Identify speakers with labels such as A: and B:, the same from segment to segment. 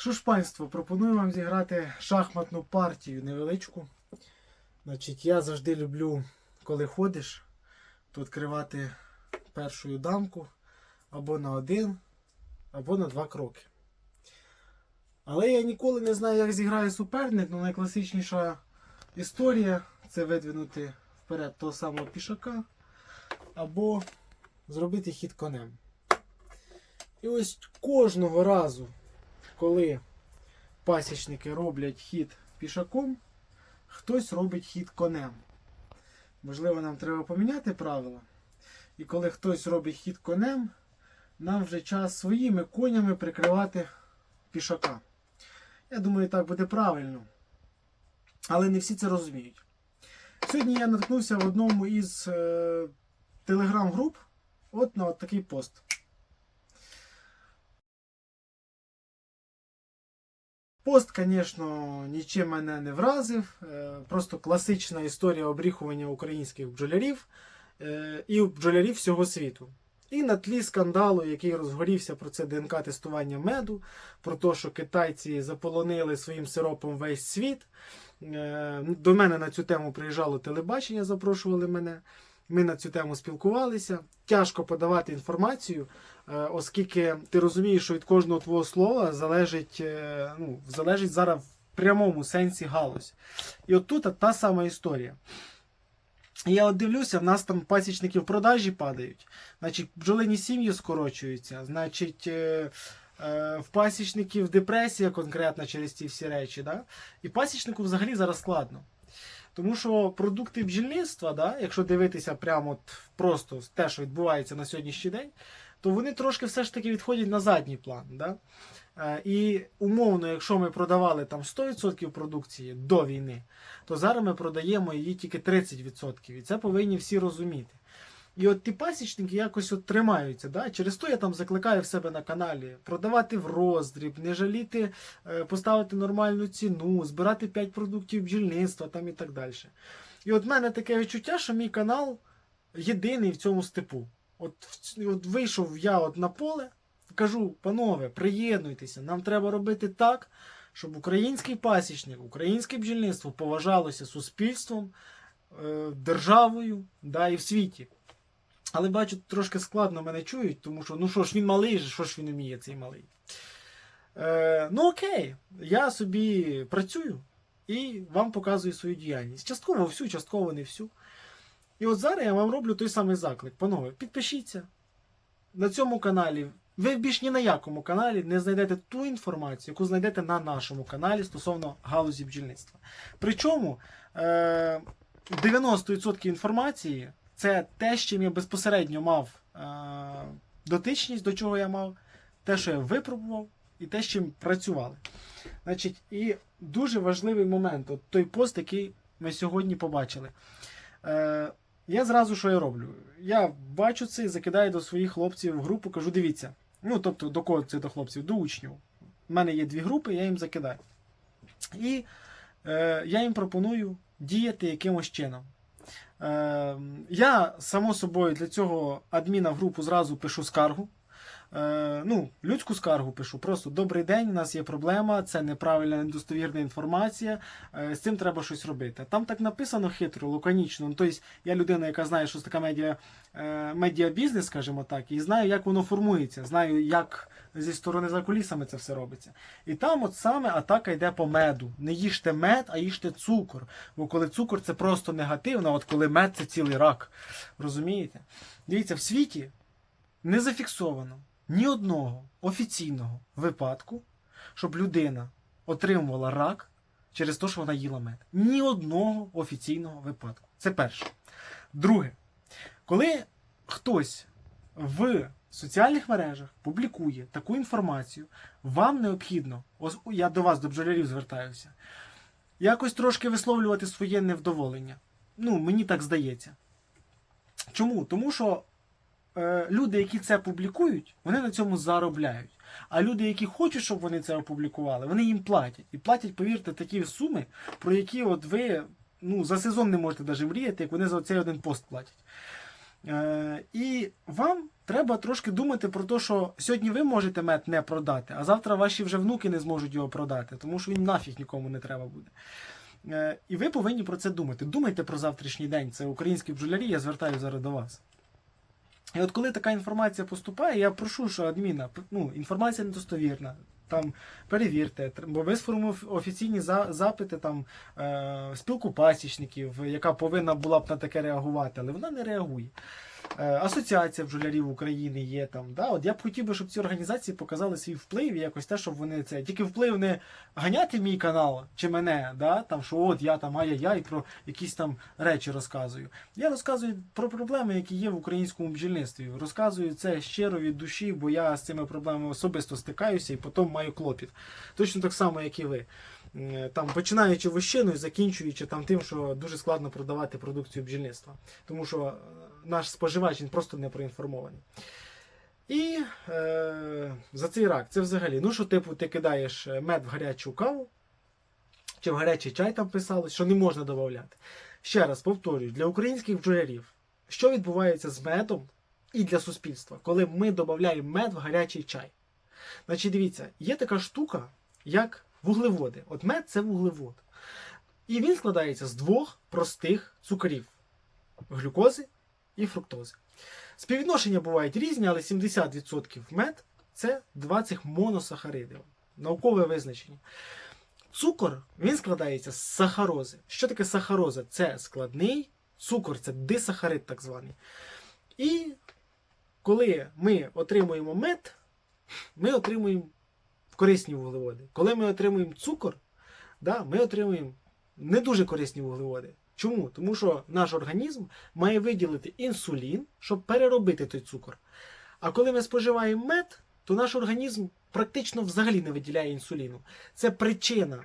A: Що ж, панство, пропоную вам зіграти шахматну партію невеличку. Значить, я завжди люблю, коли ходиш, то відкривати першу дамку або на один, або на два кроки. Але я ніколи не знаю, як зіграє суперник, але найкласичніша історія це видвинути вперед того самого пішака, або зробити хід конем. І ось кожного разу, коли пасічники роблять хід пішаком, хтось робить хід конем. Можливо, нам треба поміняти правила. І коли хтось робить хід конем, нам вже час своїми конями прикривати пішака. Я думаю, так буде правильно. Але не всі це розуміють. Сьогодні я наткнувся в одному із е, телеграм-груп от на от такий пост. Пост, звісно, нічим мене не вразив. Е, Просто класична історія обріхування українських бджолярів і бджолярів всього світу. І на тлі скандалу, який розгорівся про це ДНК-тестування меду, про те, що китайці заполонили своїм сиропом весь світ. Е, До мене на цю тему приїжджало телебачення, запрошували мене. Ми на цю тему спілкувалися. Тяжко подавати інформацію, оскільки ти розумієш, що від кожного твого слова залежить, е, ну, залежить зараз в прямому сенсі галузь. І от тут та сама історія. Я от дивлюся, в нас там пасічники в продажі падають, значить, бджолині сім'ї скорочуються, значить, е, е, в пасічників депресія конкретна через ці всі речі. Да? І пасічнику взагалі зараз складно. Тому що продукти бджільництва, да, якщо дивитися прямо от просто те, що відбувається на сьогоднішній день, то вони трошки все ж таки відходять на задній план. Да? Е, І умовно, якщо ми продавали там 100% продукції до війни, то зараз ми продаємо її тільки 30%. І це повинні всі розуміти. І от ті пасічники якось от тримаються. Да? Через то я там закликаю в себе на каналі продавати в роздріб, не жаліти, е, поставити нормальну ціну, збирати 5 продуктів бджільництва там і так далі. І от в мене таке відчуття, що мій канал єдиний в цьому степу. От, от вийшов я от на поле, кажу, панове, приєднуйтеся, нам треба робити так, щоб український пасічник, українське бджільництво поважалося суспільством, е, державою да, і в світі. Але бачу, трошки складно мене чують, тому що ну що ж він малий, що ж він вміє, цей малий. Е, ну окей, я собі працюю і вам показую свою діяльність. Частково всю, частково не всю. І от зараз я вам роблю той самий заклик. Панове, підпишіться на цьому каналі. Ви більш ні на якому каналі не знайдете ту інформацію, яку знайдете на нашому каналі стосовно галузі бджільництва. Причому е, 90% інформації це те, з чим я безпосередньо мав е, дотичність, до чого я мав, те, що я випробував, і те, з чим працювали. Значить, і дуже важливий момент, от той пост, який ми сьогодні побачили. Я зразу що я роблю? Я бачу це і закидаю до своїх хлопців в групу, кажу, дивіться. Ну, тобто, до кого це до хлопців? До учнів. У мене є дві групи, я їм закидаю. І е, я їм пропоную діяти якимось чином. Е, я, само собою, для цього адміна в групу зразу пишу скаргу. Е, ну, людську скаргу пишу. Просто добрий день, у нас є проблема, це неправильна, недостовірна інформація. е, з цим треба щось робити. Там так написано хитро, лаконічно. Ну, тобто я людина, яка знає, що це таке медіа, е, медіабізнес, скажімо так, і знаю, як воно формується, знаю, як зі сторони за кулісами це все робиться. І там от саме атака йде по меду. Не їжте мед, а їжте цукор. Бо коли цукор це просто негативно, от коли мед це цілий рак. Розумієте? Дивіться, в світі не зафіксовано ні одного офіційного випадку, щоб людина отримувала рак через те, що вона їла мед. Ні одного офіційного випадку. Це перше. Друге, коли хтось в соціальних мережах публікує таку інформацію, вам необхідно, ось я до вас, до бджолярів звертаюся, якось трошки висловлювати своє невдоволення. Ну, мені так здається. Чому? Тому що люди, які це публікують, вони на цьому заробляють. А люди, які хочуть, щоб вони це опублікували, вони їм платять. І платять, повірте, такі суми, про які от ви ну, за сезон не можете навіть мріяти, як вони за цей один пост платять. Е, і вам треба трошки думати про те, що сьогодні ви можете мед не продати, а завтра ваші вже внуки не зможуть його продати, тому що він нафіг нікому не треба буде. Е, і ви повинні про це думати. Думайте про завтрашній день. Це українські бджолярі, я звертаю зараз до вас. І от коли така інформація поступає, я прошу, що адміна, ну, інформація недостовірна. Там перевірте, бо ми сформуємо офіційні за- запити там е, спілку пасічників, яка повинна була б на таке реагувати, але вона не реагує. Е, Асоціація бджолярів України є там. Да? От я б хотів би, щоб ці організації показали свій вплив і якось те, щоб вони це. Тільки вплив не ганяти мій канал чи мене, да? там, що от я там ай-яй-яй про якісь там речі розказую. Я розказую про проблеми, які є в українському бджільництві. Розказую це щиро від душі, бо я з цими проблемами особисто стикаюся і потім маю клопіт. Точно так само, як і ви. Е, Там, починаючи вощиною, закінчуючи там тим, що дуже складно продавати продукцію бджільництва. Тому що е, наш споживач він просто не проінформований. І е, за цей рак, це взагалі, ну що, типу, ти кидаєш е, мед в гарячу каву, чи в гарячий чай там писалось, що не можна додати. Ще раз повторюю, для українських бджолярів, що відбувається з медом і для суспільства, коли ми додаємо мед в гарячий чай. Значить, дивіться, є така штука, як вуглеводи. От мед це вуглевод. І він складається з двох простих цукрів: глюкози і фруктози. Співвідношення бувають різні, але 70% мед це два цих моносахариди. Наукове визначення. Цукор він складається з сахарози. Що таке сахароза? Це складний цукор, це дисахарид так званий. І коли ми отримуємо мед, ми отримуємо корисні вуглеводи. Коли ми отримуємо цукор, да, ми отримуємо не дуже корисні вуглеводи. Чому? Тому що наш організм має виділити інсулін, щоб переробити той цукор. А коли ми споживаємо мед, то наш організм практично взагалі не виділяє інсуліну. Це причина.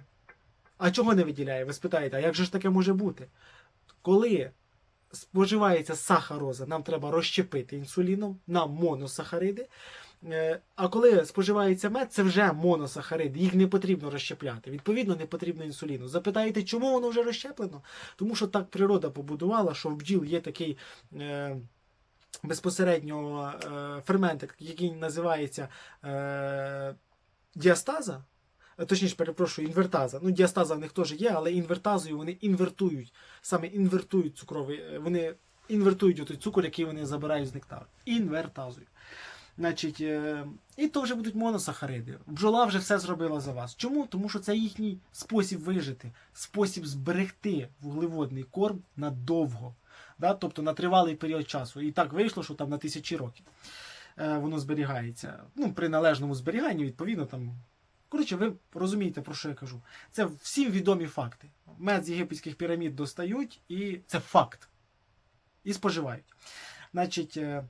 A: А чого не виділяє? Ви спитаєте, а як же ж таке може бути? Коли споживається сахароза, нам треба розщепити інсуліном на моносахариди. Е, А коли споживається мед, це вже моносахариди, їх не потрібно розщепляти. Відповідно, не потрібно інсуліну. Запитаєте, чому воно вже розщеплено? Тому що так природа побудувала, що в бджіл є такий е, безпосередньо е, фермент, який називається е, діастаза. Е, Точніше, перепрошую, інвертаза. Ну, діастаза в них теж є, але інвертазою вони інвертують, саме інвертують цукровий, е, вони інвертують той цукор, який вони забирають з нектару. Інвертазою. Значить, е, і то вже будуть моносахариди. Бджола вже все зробила за вас. Чому? Тому що це їхній спосіб вижити, спосіб зберегти вуглеводний корм надовго, да? тобто на тривалий період часу. І так вийшло, що там на тисячі років е, воно зберігається. Ну, при належному зберіганні, відповідно, там. Коротше, ви розумієте, про що я кажу. Це всім відомі факти. Мед з єгипетських пірамід достають, і це факт. І споживають. Значить, е,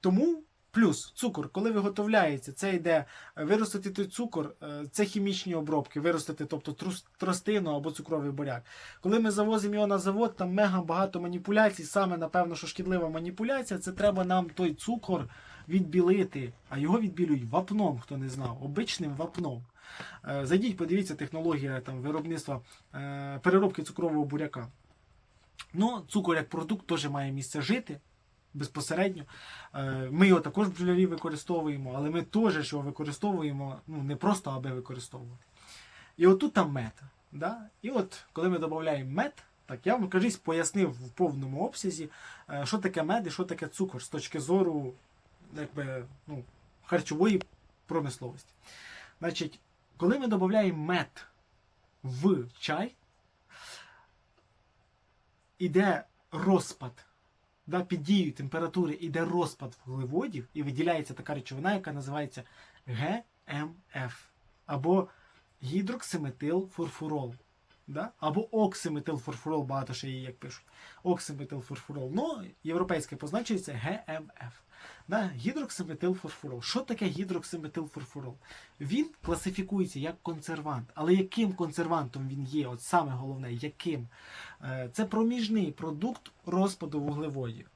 A: тому плюс цукор, коли виготовляється, це йде е, виростити той цукор, е, це хімічні обробки, виростити, тобто тростину або цукровий буряк. Коли ми завозимо його на завод, там мега багато маніпуляцій. Саме, напевно, що шкідлива маніпуляція, це треба нам той цукор відбілити, а його відбілюють вапном, хто не знав, обичним вапном. Е, Зайдіть, подивіться технологія там, виробництва переробки цукрового буряка. Ну, цукор як продукт теж має місце жити безпосередньо. Е, Ми його також бджолярі використовуємо, але ми теж його використовуємо ну, не просто аби використовувати. І отут там мед. Да? І от коли ми додаємо мед, так я вам кажись, пояснив в повному обсязі, е, що таке мед і що таке цукор з точки зору якби, ну, харчової промисловості. Значить, коли ми додаємо мед в чай, іде розпад. Да, під дією температури йде розпад вуглеводів і виділяється така речовина, яка називається ГМФ або гідроксиметилфурфурол. Да? Або оксиметилфурфурол, багато ще її як пишуть. Оксиметилфурфурол. Ну, європейське позначується ГМФ. Да? Гідроксиметилфурфурол. Що таке гідроксиметилфурфурол? Він класифікується як консервант. Але яким консервантом він є? От саме головне, яким? Е, Це проміжний продукт розпаду вуглеводів.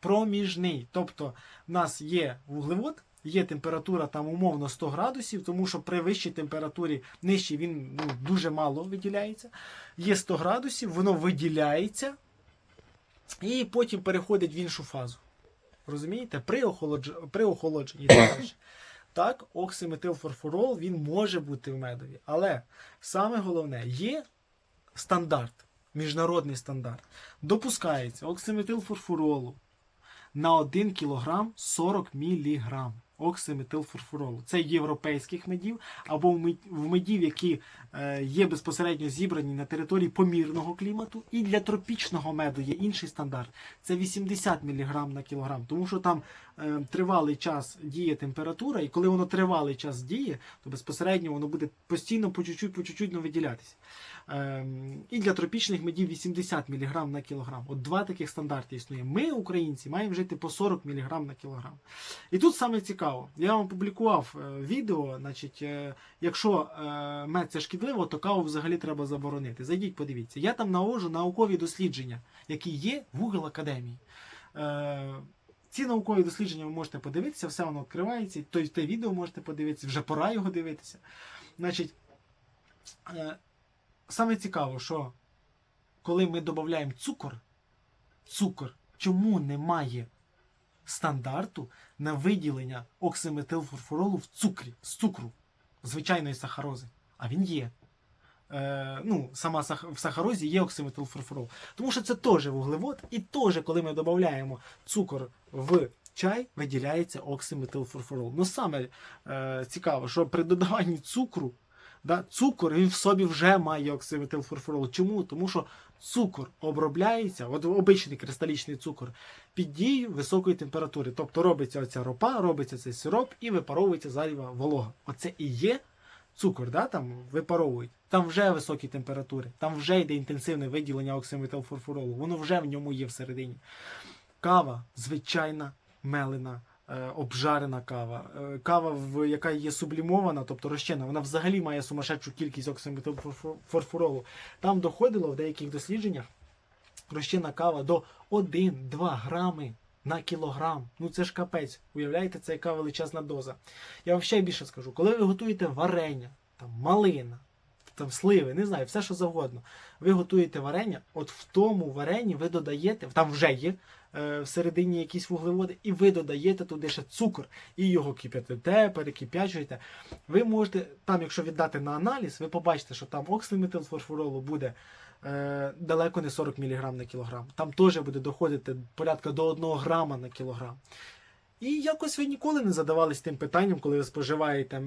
A: Проміжний. Тобто, в нас є вуглевод, є температура там умовно 100 градусів, тому що при вищій температурі нижчій він ну, дуже мало виділяється. Є 100 градусів, воно виділяється і потім переходить в іншу фазу. Розумієте? При, охолодж... при охолодженні. так оксиметилфорфорол він може бути в медові. Але саме головне, є стандарт, міжнародний стандарт. Допускається оксиметилфорфоролу на 1 кг 40 мг оксиметилфорфуролу. Це європейських медів або в медів, які е, є безпосередньо зібрані на території помірного клімату. І для тропічного меду є інший стандарт. Це 80 мг на кілограм, тому що там е, тривалий час діє температура, і коли воно тривалий час діє, то безпосередньо воно буде постійно по чуть-чуть, по чуть-чуть ну, виділятися. Ем, і для тропічних медів 80 мг на кілограм. От два таких стандарти існує. Ми, українці, маємо жити по 40 мг на кілограм. І тут саме цікаво. Я вам публікував е, відео, значить, е, якщо е, мед це шкідливо, то каву взагалі треба заборонити. Зайдіть, подивіться. Я там навожу наукові дослідження, які є в Google Академії. Ці наукові дослідження ви можете подивитися, все воно відкривається. Тобто те відео можете подивитися, вже пора його дивитися. Значить, саме цікаво, що коли ми додаємо цукор, цукор, чому немає стандарту на виділення оксиметилфурфуролу в цукрі, з цукру, звичайної сахарози. А він є. Е, ну, сама в сахарозі є оксиметилфурфурол. Тому що це теж вуглевод, і теж, коли ми додаємо цукор в чай, виділяється оксиметилфурфурол. Ну саме е, цікаво, що при додаванні цукру, да, цукор він в собі вже має оксиметилфурфурол. Чому? Тому що цукор обробляється, от обичний кристалічний цукор, під дією високої температури. Тобто робиться оця ропа, робиться цей сироп і випаровується зайва волога. Оце і є цукор, да, там випаровують. Там вже високі температури, там вже йде інтенсивне виділення оксиметилфурфуролу, воно вже в ньому є всередині. Кава звичайна мелена. Е, Обжарена кава, Е, кава, в, яка є сублімована, тобто розчинна, вона взагалі має сумасшедшу кількість оксиметилфурфуролу. Там доходило в деяких дослідженнях розчинна кава до 1-2 грами на кілограм. Ну це ж капець. Уявляєте, це яка величезна доза. Я вам ще більше скажу, коли ви готуєте варення, там малина, там сливи, не знаю, все що завгодно. Ви готуєте варення, от в тому варенні ви додаєте, там вже є всередині якісь вуглеводи, і ви додаєте туди ще цукор, і його кип'ятите, перекип'ячуєте. Ви можете, там, якщо віддати на аналіз, ви побачите, що там оксиметилфорфуролу буде е, далеко не 40 мг на кілограм. Там теж буде доходити порядка до 1 грама на кілограм. І якось ви ніколи не задавались тим питанням, коли ви споживаєте е,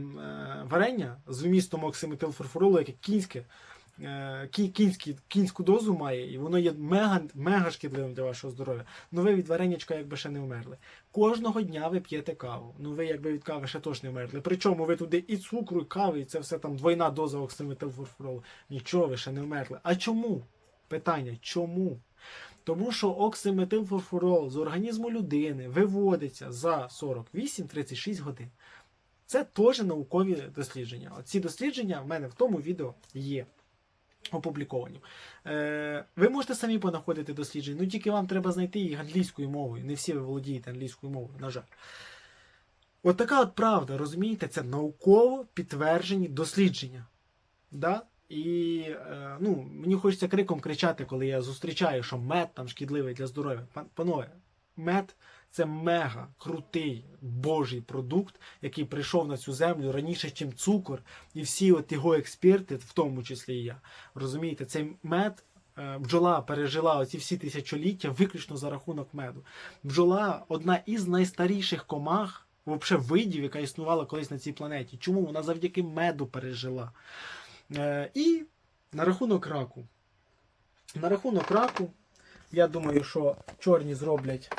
A: варення з вмістом оксиметилфорфуролу, яке кінське, е, кі- кінські, кінську дозу має, і воно є мега, мега шкідливим для вашого здоров'я. Ну ви від варенячка якби ще не вмерли. Кожного дня ви п'єте каву. Ну ви якби від кави ще теж не вмерли. Причому ви туди і цукру, і кави, і це все там двойна доза оксиметилфорфуролу. Нічого, ви ще не вмерли. А чому? Питання, чому? Тому що оксиметилфорфурол з організму людини виводиться за 48-36 годин. Це теж наукові дослідження. Ці дослідження в мене в тому відео є опубліковані. Е, ви можете самі понаходити дослідження, ну тільки вам треба знайти їх англійською мовою. Не всі ви володієте англійською мовою, на жаль. От така от правда, розумієте, це науково підтверджені дослідження. Да? І е, ну, мені хочеться криком кричати, коли я зустрічаю, що мед там шкідливий для здоров'я. Пан- Панове, мед це мега крутий божий продукт, який прийшов на цю землю раніше, ніж цукор, і всі от його експерти, в тому числі і я. Розумієте, цей мед. е, Бджола пережила оці всі тисячоліття виключно за рахунок меду. Бджола одна із найстаріших комах, взагалі видів, яка існувала колись на цій планеті. Чому? Вона завдяки меду пережила. Е, і на рахунок раку. На рахунок раку, я думаю, що чорні зроблять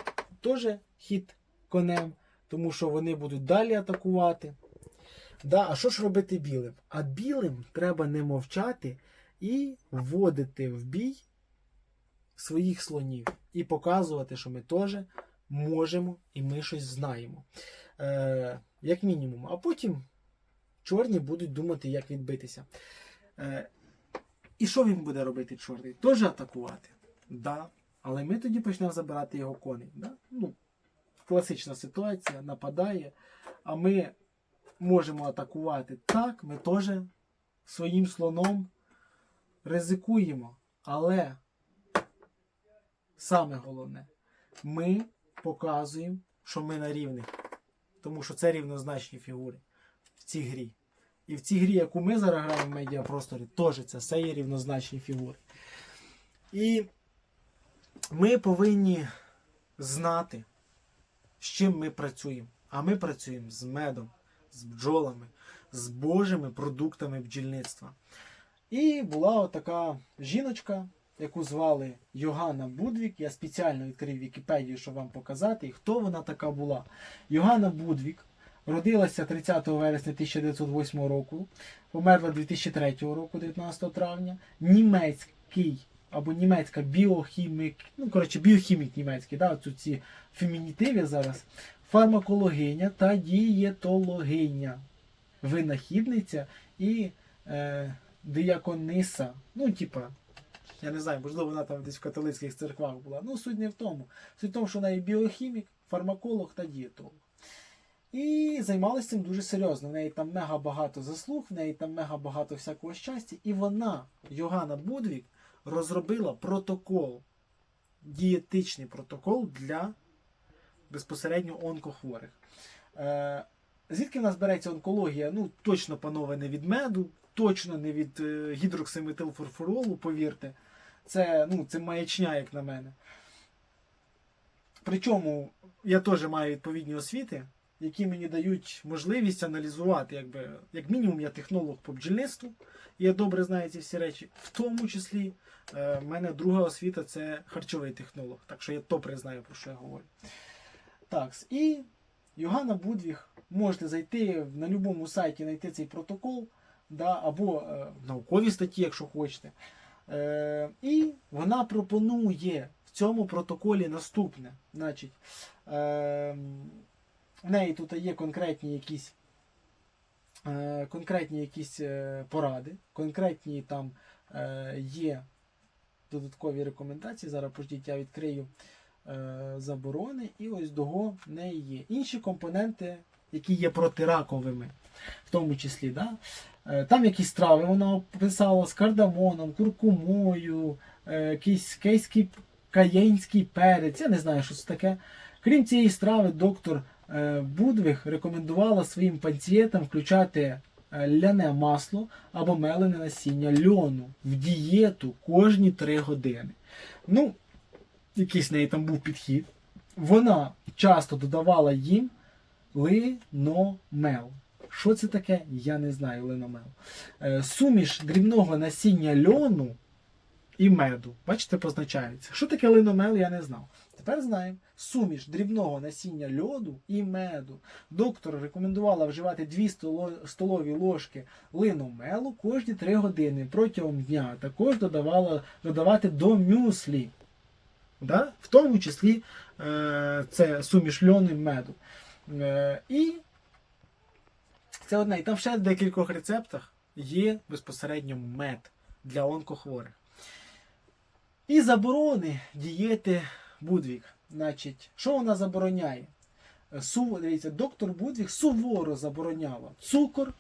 A: теж хід конем, тому що вони будуть далі атакувати. Да, а що ж робити білим? А білим треба не мовчати і вводити в бій своїх слонів і показувати, що ми теж можемо і ми щось знаємо. Е, як мінімум. А потім чорні будуть думати, як відбитися. Е, і що він буде робити чорний? Теж атакувати. Да. Але ми тоді почнемо забирати його коней. Да? Ну, класична ситуація, нападає, а ми можемо атакувати так, ми теж своїм слоном ризикуємо. Але саме головне, ми показуємо що ми на рівних. Тому що це рівнозначні фігури в цій грі. І в цій грі, яку ми зараз граємо в медіапросторі, теж це все є рівнозначні фігури. І ми повинні знати, з чим ми працюємо. А ми працюємо з медом, з бджолами, з божими продуктами бджільництва. І була отака жіночка, яку звали Йоганна Будвік. Я спеціально відкрив Вікіпедію, щоб вам показати, і хто вона така була. Йоганна Будвік родилася 30 вересня 1908 року, померла 2003 року, 19 травня. Німецький або німецька біохімік, ну коротше, біохімік німецький, да, тут ці фемінітиви зараз, фармакологиня та дієтологиня, винахідниця і е, диякониса. Ну, типа, я не знаю, можливо, вона там десь в католицьких церквах була. Ну, суть не в тому. Суть в тому, що вона і біохімік, фармаколог та дієтолог. І займалася цим дуже серйозно. В неї там мега багато заслуг, в неї там мега багато всякого щастя. І вона, Йоганна Будвік, розробила протокол, дієтичний протокол для безпосередньо онкохворих. Е, звідки в нас береться онкологія? Ну, точно, панове, не від меду, точно не від е, гідроксиметилфорфуролу, повірте. Це, ну, це маячня, як на мене. Причому я теж маю відповідні освіти, які мені дають можливість аналізувати, якби, як мінімум, я технолог по бджільництву, я добре знаю ці всі речі. В тому числі, е, в мене друга освіта це харчовий технолог, так що я добре знаю, про що я говорю. Так, і Йоганна Будвіг, можете зайти на будь-якому сайті, знайти цей протокол, да, або е, наукові статті, якщо хочете. Е, і вона пропонує в цьому протоколі наступне. Значить, е, в неї тут є конкретні якісь, конкретні якісь е, поради, конкретні там е, є додаткові рекомендації. Зараз пождіть, я відкрию е, заборони, і ось дого в неї є. Інші компоненти, які є протираковими, в тому числі. Да? Е, Там якісь трави вона описала з кардамоном, куркумою, е, якийсь кейський каєнський перець. Я не знаю, що це таке. Крім цієї страви, доктор е, Будвиг рекомендувала своїм пацієнтам включати е, ляне масло або мелене насіння льону в дієту кожні 3 години. Ну, якийсь в неї там був підхід. Вона часто додавала їм линомел. Що це таке? Я не знаю линомел. Е, Суміш дрібного насіння льону і меду. Бачите, позначається. Що таке линомел, я не знав. Тепер знаємо. Суміш дрібного насіння льоду і меду. Доктор рекомендувала вживати 2 столові ложки линомелу кожні 3 години протягом дня. Також додавала, додавати до мюслі. Да? В тому числі е, це суміш льону і меду. Е, і це одне. І там ще в декількох рецептах є безпосередньо мед для онкохворих. І заборони дієти Будвік. Значить, що вона забороняє? Е, Су, дивіться, доктор Будвік суворо забороняла цукор,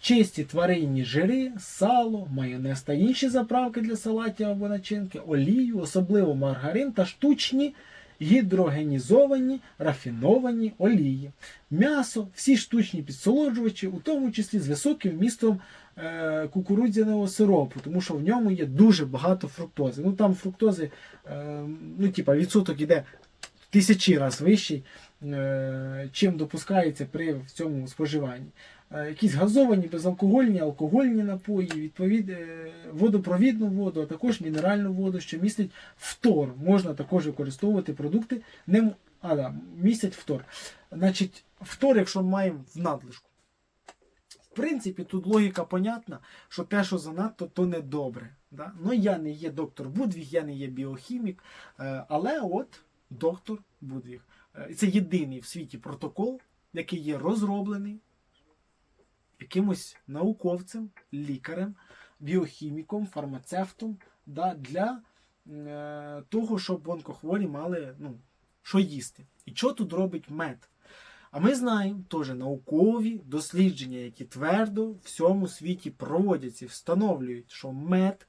A: чисті тваринні жири, сало, майонез та інші заправки для салатів або начинки, олію, особливо маргарин та штучні гідрогенізовані рафіновані олії, м'ясо, всі штучні підсолоджувачі, у тому числі з високим вмістом е, кукурудзяного сиропу, тому що в ньому є дуже багато фруктози. Ну там фруктози, е, ну типа відсоток іде тисячі разів вищий, е, чим допускається при цьому споживанні. Е, Якісь газовані, безалкогольні, алкогольні напої, відповід, е, водопровідну воду, а також мінеральну воду, що містить фтор. Можна також використовувати продукти, не а, да, містять фтор. Значить, фтор, якщо маємо в надлишку. Принципі, тут логіка понятна, що те, що занадто, то не добре. Да? Ну, я не є доктор Будвіг, я не є біохімік, е, але от доктор Будвіг. Е, Це єдиний в світі протокол, який є розроблений якимось науковцем, лікарем, біохіміком, фармацевтом да, для е, того, щоб онкохворі мали ну, що їсти. І що тут робить мед? А ми знаємо теж наукові дослідження, які твердо в всьому світі проводяться і встановлюють, що мед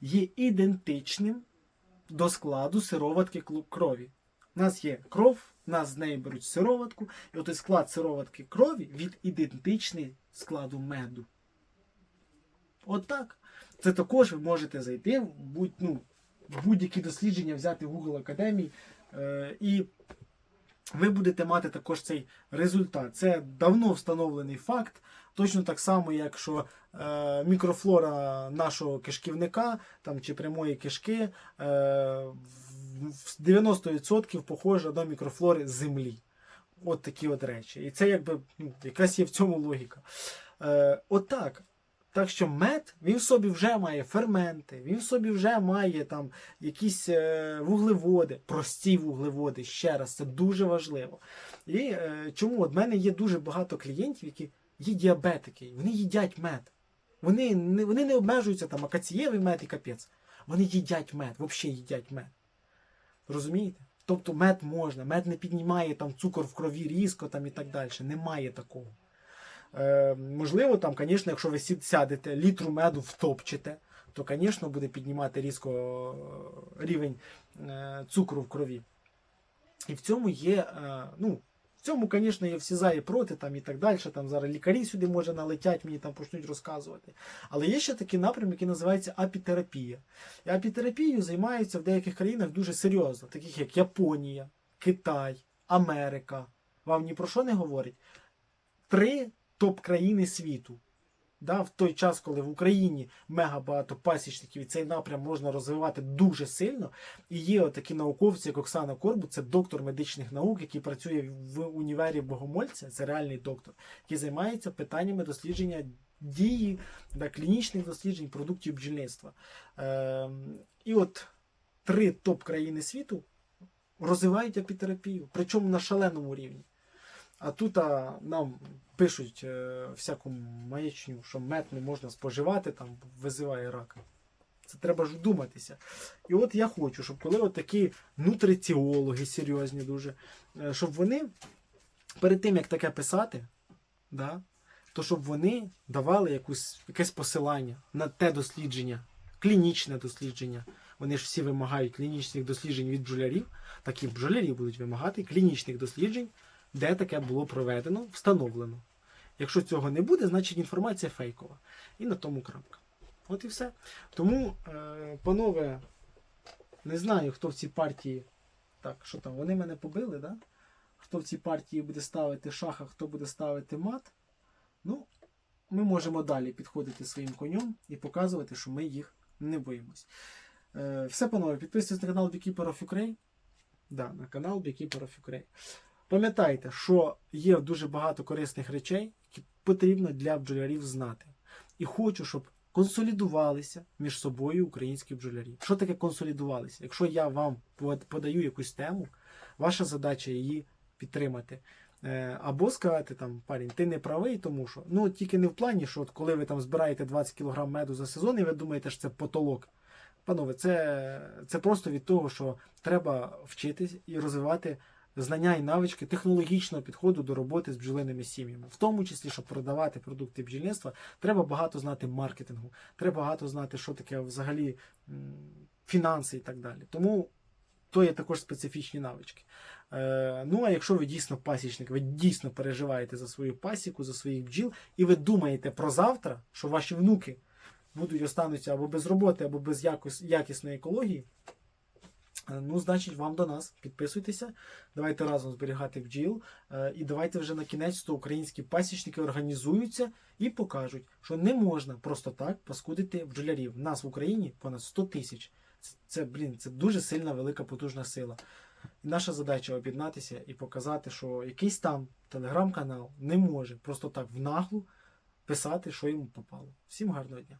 A: є ідентичним до складу сироватки крові. У нас є кров, У нас з неї беруть сироватку, і от склад сироватки крові від ідентичний складу меду. От так. Це також ви можете зайти в будь-ну, будь-які дослідження, взяти в Google Академії, е, і ви будете мати також цей результат. Це давно встановлений факт. Точно так само, як що е, мікрофлора нашого кишківника там, чи прямої кишки е, в- в 90% похожа до мікрофлори землі. От такі от речі. І це якби ну, якась є в цьому логіка. Е, отак. Так що мед він в собі вже має ферменти, він в собі вже має там якісь е, вуглеводи, прості вуглеводи. Ще раз, це дуже важливо. І е, чому от в мене є дуже багато клієнтів, які є діабетики, вони їдять мед. Вони не, вони не обмежуються там акацієвий мед і капець. Вони їдять мед, взагалі їдять мед. Розумієте? Тобто мед можна, мед не піднімає там цукор в крові різко там і так далі. Немає такого. Е, можливо, там, звісно, якщо ви сядете, літру меду втопчете, то, звісно, буде піднімати різко е, рівень е, цукру в крові. І в цьому є, ну, в цьому, звісно, є всі за і проти там, і так далі. Там зараз лікарі сюди може налетять, мені там почнуть розказувати. Але є ще такий напрям, який називається апітерапія. І апітерапією займаються в деяких країнах дуже серйозно, таких як Японія, Китай, Америка. Вам ні про що не говорить? Три топ-країни світу. Да, в той час, коли в Україні мега багато пасічників, і цей напрям можна розвивати дуже сильно. І є такі науковці, як Оксана Корбу, це доктор медичних наук, який працює в універі Богомольця, це реальний доктор, який займається питаннями дослідження дії да, клінічних досліджень продуктів бджільництва. Ем, і от три топ-країни світу розвивають апітерапію, причому на шаленому рівні. А тут а, нам пишуть е, всяку маячню, що мед не можна споживати, там визиває рак. Це треба ж вдуматися. І от я хочу, щоб коли от такі нутриціологи серйозні дуже, е, щоб вони перед тим, як таке писати, да, то щоб вони давали якусь, якесь посилання на те дослідження, клінічне дослідження. Вони ж всі вимагають клінічних досліджень від бджолярів, так і бджолярі будуть вимагати клінічних досліджень, де таке було проведено, встановлено. Якщо цього не буде, значить інформація фейкова. І на тому крапка. От і все. Тому, е, панове, не знаю, хто в цій партії. Так, що там, вони мене побили, да? Хто в цій партії буде ставити шах, а хто буде ставити мат. Ну, ми можемо далі підходити своїм конем і показувати, що ми їх не боїмось. Е, все, панове, підписуйтесь на канал Beekeeper of Ukraine. Да, на канал Beekeeper of. Пам'ятайте, що є дуже багато корисних речей, які потрібно для бджолярів знати. І хочу, щоб консолідувалися між собою українські бджолярі. Що таке консолідувалися? Якщо я вам подаю якусь тему, ваша задача її підтримати. Е, Або сказати там, парень, ти не правий, тому що ну тільки не в плані, що от коли ви там збираєте 20 кг меду за сезон, і ви думаєте, що це потолок. Панове, це, це просто від того, що треба вчитись і розвивати знання і навички технологічного підходу до роботи з бджолиними сім'ями. В тому числі, щоб продавати продукти бджільництва, треба багато знати маркетингу, треба багато знати, що таке взагалі фінанси і так далі. Тому то є також специфічні навички. Е, ну а якщо ви дійсно пасічник, ви дійсно переживаєте за свою пасіку, за своїх бджіл, і ви думаєте про завтра, що ваші внуки будуть остануться або без роботи, або без якісної екології. Е, Ну, значить, вам до нас. Підписуйтеся, давайте разом зберігати бджіл. е, І давайте вже на кінець то українські пасічники організуються і покажуть, що не можна просто так паскудити бджолярів. Нас в Україні понад 100 тисяч. Це, блін, це дуже сильна, велика, потужна сила. Наша задача об'єднатися і показати, що якийсь там телеграм-канал не може просто так в наглу писати, що йому попало. Всім гарного дня!